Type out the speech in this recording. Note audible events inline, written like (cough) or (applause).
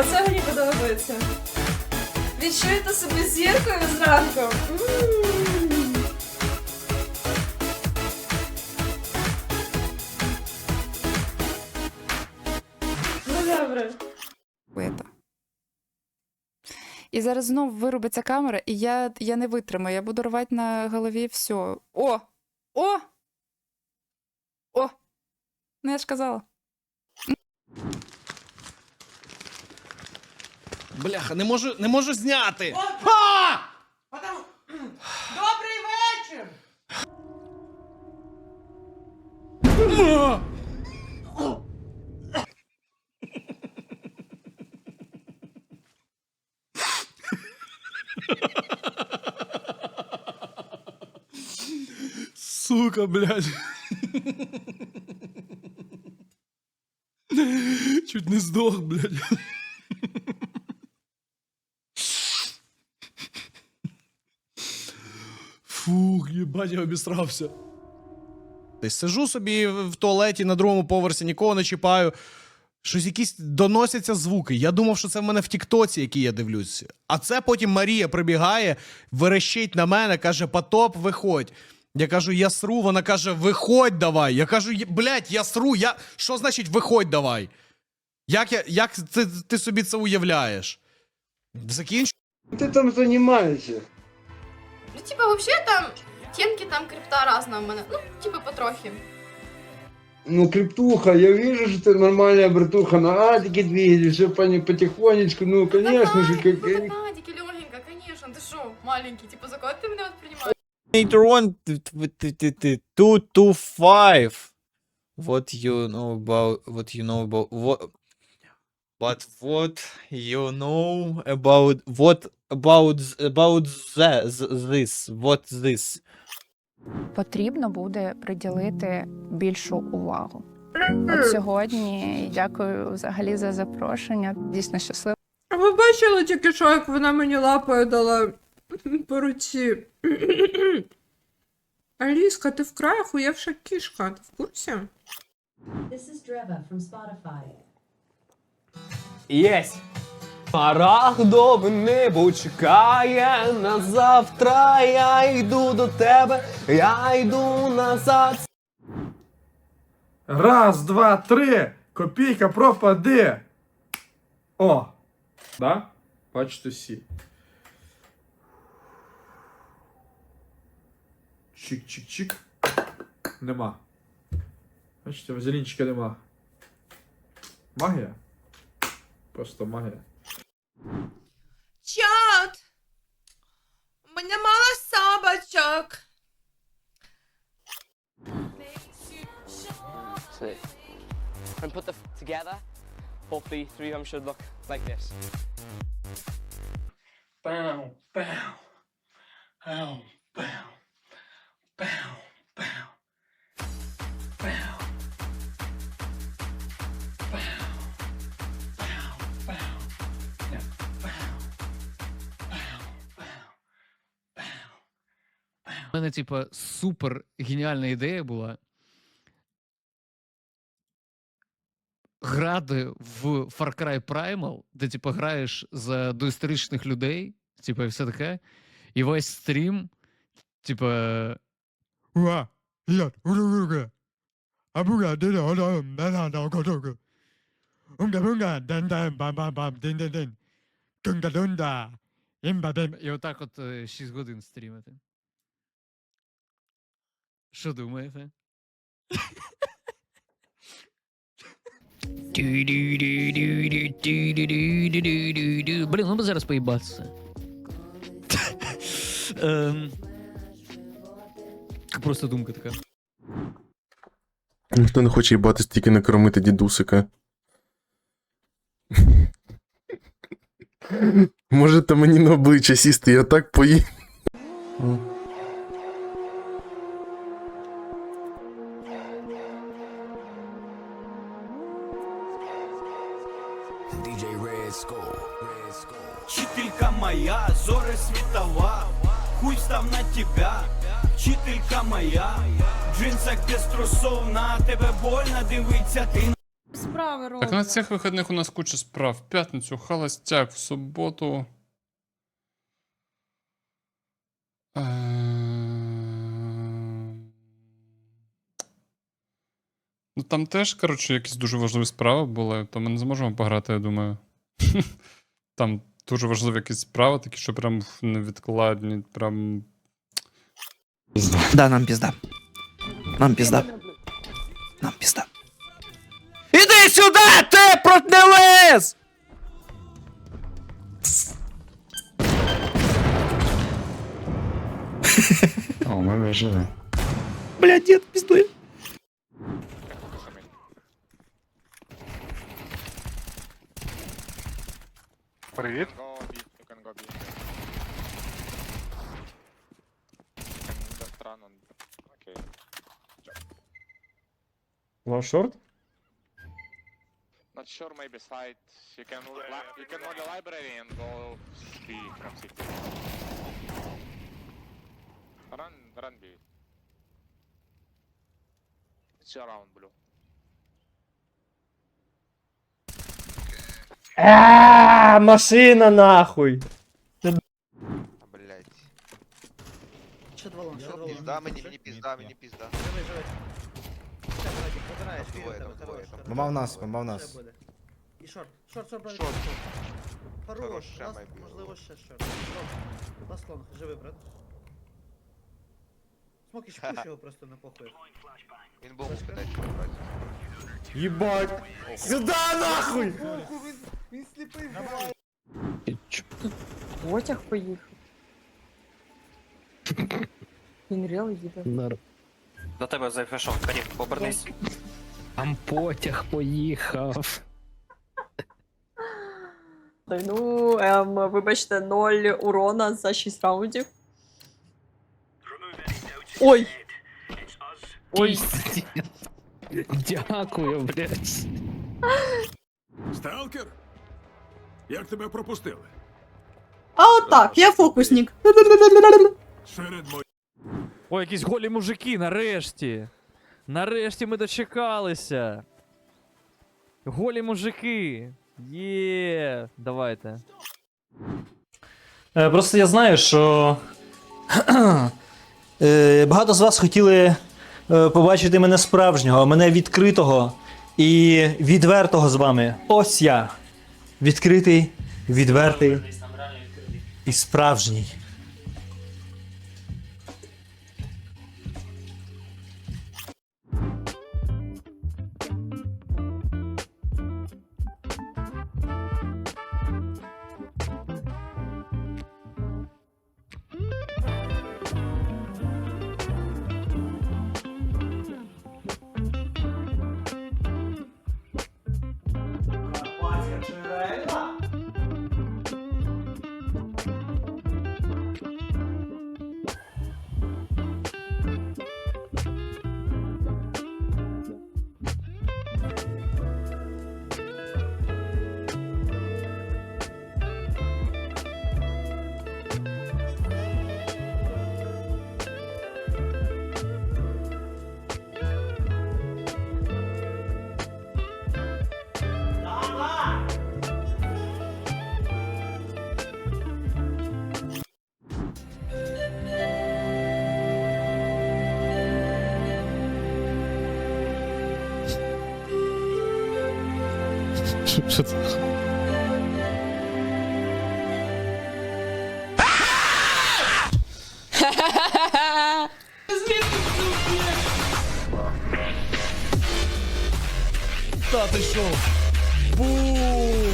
Оце мені подобається. Відчуєте себе зіркою зранку. М. Ну добре. Бита. І зараз знов вирубиться камера, і я, я не витримаю. Я буду рвати на голові все. О! О! О! Ну я ж казала. Бляха, не можу, не можу зняти. Добрий вечір! Сука, блядь. Чуть не здох, блядь. Фух, їбать, я обісрався. Десь сижу собі в туалеті на другому поверсі, нікого не чіпаю. Щось якісь доносяться звуки. Я думав, що це в мене в Тіктоці, який я дивлюсь. А це потім Марія прибігає, верещить на мене, каже: Потоп, виходь. Я кажу, я сру, вона каже, виходь давай. Я кажу, «Є- блядь, я сру. Я... Що значить виходь давай? Як, я, як ти, ти собі це уявляєш? Закінч. Ты там занимаешься? Ну, типа, вообще там тенки там крипта разна у мене. Ну, типа, потрохи. Ну, криптуха, я вижу, что ты нормальная братуха, на адике двигатель, все потихонечку, ну, конечно же, как... Так, Надіки, легенько, конечно, ти що, маленький, типа, за кого ти мене воспринимаєш? Later on, two to five. What you know about what you know about what? But what you know about what about about the, th- this? What this? Потрібно буде приділити більшу увагу. От сьогодні дякую взагалі за запрошення. Дійсно щаслива. А ви бачили тільки що, як вона мені лапою дала по руці? Аліска, ти вкрай охуєвша кішка, ти в курсі? This is Dreva from Spotify. Єсть! Смарагдо в небо чекає на завтра. Я йду до тебе, я йду назад. Раз, два, три. Копійка пропаде. О. Да? Бачите всі. Чик-чик-чик. Нема. Бачите, вазелінчика нема. Магія? Просто магія. Чат! У мене мало собачок. Sick. And put the f- together. Hopefully, three of them should look like this. Bow, bow. Ow, bow. Bow, bow. У мене, типа, супер геніальна ідея була. Грати в Far Cry Primal, де типа граєш за доісторичних людей, типа, і все таке, і весь стрім, типа. І отак от 6 годин стрімити. Що думаєте? Блін, ну би зараз поїбатися. Ем, Просто думка така. Ніхто не хоче їбати стільки накормити дідусика. Можете мені на обличчя сісти, я так поїм. Вчителька моя, зоры светова, хуй став на тебя, вчителька моя, в джинсах без трусов, на тебе больно дивиться, ти справи робимо. Так на цих вихідних у нас куча справ. В п'ятницю холостяк, в суботу. Ем, Ну там теж, коротше, якісь дуже важливі справи були, то ми не зможемо пограти, я думаю. (laughs) Там дуже важливі якісь справи, такі, що прям невідкладні, прям. Да, нам пізда. Нам пізда. Нам пізда. Іди сюди, ти протнелес! О, ми вижили. Бля, дід піздує. Привіт. One short? Not sure, maybe side. You can you can go the library and go C from city. Run, run B. It's around blue. Ааа, машина нахуй! Блять. Ще два лонга, ще два лонга. Пизда, мені, мені пизда, мені пизда. Живий, живий. Ще, Владик, забираєш, Там двоє, вірю, там тебе, двоє, хорош, там хорош. Мама в нас, мама в Ще нас. буде. І шорт, шорт, шорт, брат. Шорт. Хорош, Хорош, ще ласт, має бути. можливо, ще шорт. Лонг. Ласт лонг, живий, брат. Смоки ще пуш (laughs) його просто на похуй. Він був кидати, брати. Єбать! Сюда нахуй! Він сліпий, Потяг поїхав. Він реал їде. До тебе зайшов, Карів, обернись. Там потяг поїхав. Ну, ем, вибачте, 0 урона за 6 раундів. Ой! Ой! Дякую, блядь. Сталкер? Як тебе пропустили? А отак, я фокусник. Серед моїх. О, якісь голі мужики, нарешті. Нарешті ми дочекалися. Голі мужики. Є, давайте. Е, Просто я знаю, що (clears throat) е, багато з вас хотіли е, побачити мене справжнього, мене відкритого і відвертого з вами. Ось я. Відкритий, відвертий і справжній. 来了。Що це? Та ти що? Бум!